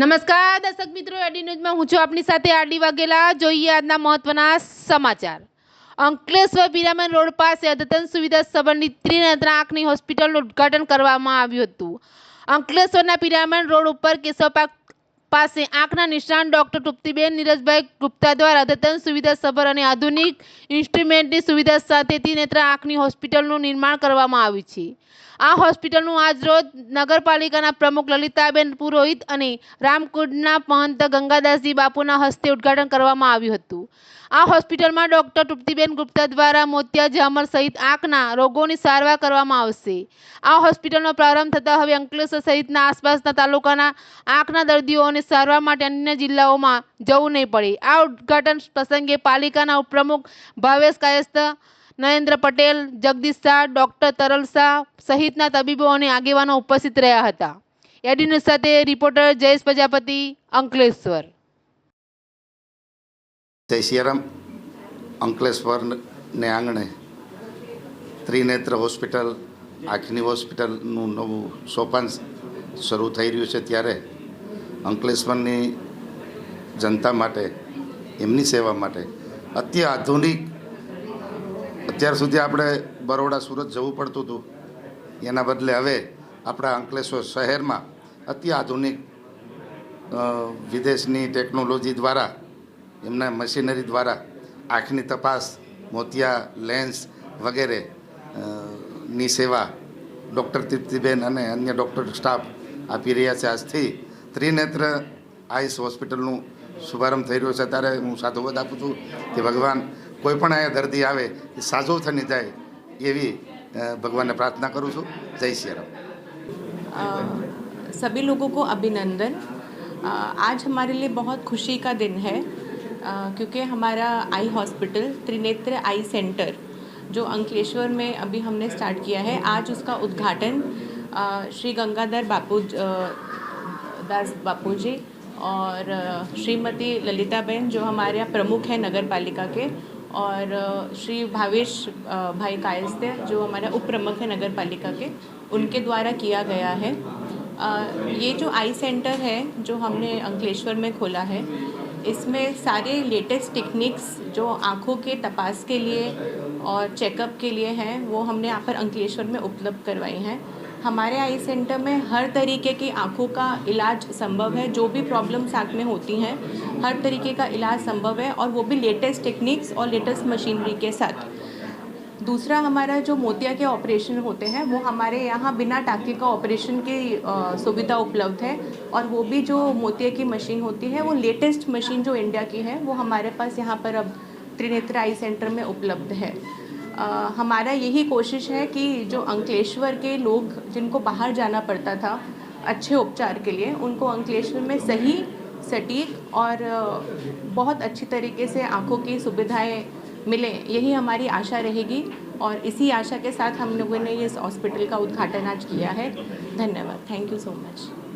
નમસ્કાર, દર્શક મિત્રો, એડી ન્યૂઝમાં હું છું આપની સાથે આડી વાઘેલા. જોઈએ આજના મહત્વના સમાચાર. અંકલેશ્વર બિરામન રોડ પાસે અદ્યતન સુવિધા સંબંધિત ત્રિનેત્ર આંખની હોસ્પિટલનું ઉદ્ઘાટન કરવામાં આવ્યું હતું. અંકલેશ્વરના પિરામણ રોડ ઉપર કેશવ પાસે આંખના નિષ્ણાત ડોક્ટર તૃપ્તિબેન નીરજભાઈ ગુપ્તા દ્વારા અદ્યતન સુવિધા સભર અને આધુનિક ઇન્સ્ટ્રુમેન્ટની સુવિધા સાથે ત્રિનેત્ર આંખની હોસ્પિટલનું નિર્માણ કરવામાં આવ્યું છે. આ હોસ્પિટલનું આજરોજ નગરપાલિકાના પ્રમુખ લલિતાબેન પુરોહિત અને રામકુંડના મહંત ગંગાદાસજી બાપુના હસ્તે ઉદ્ઘાટન કરવામાં આવ્યું હતું. આ હોસ્પિટલમાં ડોક્ટર તૃપ્તિબેન ગુપ્તા દ્વારા મોતિયા જામર સહિત આંખના રોગોની સારવાર કરવામાં આવશે. આ હોસ્પિટલનો પ્રારંભ થતાં હવે અંકલેશ્વર સહિતના આસપાસના તાલુકાના આંખના દર્દીઓને સારવાર માટે અન્ય જિલ્લાઓમાં જવું નહીં પડે. આ ઉદ્ઘાટન પ્રસંગે પાલિકાના ઉપપ્રમુખ ભાવેશ કાયસ્થ નરેન્દ્ર પટેલ, જગદીશ શાહ, ડૉક્ટર તરલ શાહ સહિતના તબીબો અને આગેવાનો ઉપસ્થિત રહ્યા હતા. એડી સાથે રિપોર્ટર જયેશ પ્રજાપતિ, અંકલેશ્વર. જય સિયારામ. અંકલેશ્વરને આંગણે ત્રિનેત્ર હોસ્પિટલ, આંખની હોસ્પિટલનું નવું સોપાન શરૂ થઈ રહ્યું છે ત્યારે અંકલેશ્વરની જનતા માટે, એમની સેવા માટે અતિ આધુનિક અત્યાર સુધી આપણે બરોડા સુરત જવું પડતું હતું. એના બદલે હવે આપણા અંકલેશ્વર શહેરમાં અતિ આધુનિક વિદેશની ટેકનોલોજી દ્વારા, એમના મશીનરી દ્વારા આંખની તપાસ, મોતિયા, લેન્સ વગેરે ની સેવા ડૉક્ટર તૃપ્તિબેન અને અન્ય ડૉક્ટર સ્ટાફ આપી રહ્યા છે. આજથી ત્રિનેત્ર આઈસ હોસ્પિટલનું શુભારંભ થઈ રહ્યો છે. ત્યારે હું સાધુવાદ આપું છું કે ભગવાન કોઈ પણ અહીંયા દર્દી આવે એ સાજો થઈને જાય એવી અ, ભગવાનને પ્રાર્થના કરું છું જય શ્રી રામ अ, सभी लोगों को अभिनंदन अ, आज हमारे लिए बहुत खुशी का दिन है अ, क्योंकि हमारा eye hospital Trinetra eye centre जो अंकलेश्वर में अभी हमने स्टार्ट किया है आज उसका उद्घाटन अ, श्री गंगाधर बापू अ, दास बापू जी और अ, श्रीमती ललिताबेन जो हमारे यहाँ प्रमुख हैं नगर पालिका के और श्री भावेश भाई कायस्ते जो हमारे उप प्रमुख हैं नगर पालिका के, उनके द्वारा किया गया है। ये जो आई सेंटर है, जो हमने अंकलेश्वर में खोला है, इसमें सारे लेटेस्ट टेक्निक्स जो आँखों के तपास के लिए और चेकअप के लिए हैं, वो हमने यहाँ पर अंकलेश्वर में उपलब्ध करवाई हैं। हमारे आई सेंटर में हर तरीके की आँखों का इलाज संभव है, जो भी प्रॉब्लम्स आँख में होती हैं, हर तरीके का इलाज संभव है और वो भी लेटेस्ट टेक्निक्स और लेटेस्ट मशीनरी के साथ। दूसरा हमारा जो मोतिया के ऑपरेशन होते हैं, वो हमारे यहाँ बिना टाके का ऑपरेशन की सुविधा उपलब्ध है और वो भी जो मोतिया की मशीन होती है, वो लेटेस्ट मशीन जो इंडिया की है, वो हमारे पास यहाँ पर अब त्रिनेत्र आई सेंटर में उपलब्ध है। अ, हमारा यही कोशिश है कि जो अंकलेश्वर के लोग जिनको बाहर जाना पड़ता था अच्छे उपचार के लिए उनको अंकलेश्वर में सही सटीक और बहुत अच्छी तरीके से आँखों की सुविधाएँ मिलें यही हमारी आशा रहेगी और इसी आशा के साथ हम लोगों ने इस हॉस्पिटल का उद्घाटन आज किया है। धन्यवाद। Thank you so much.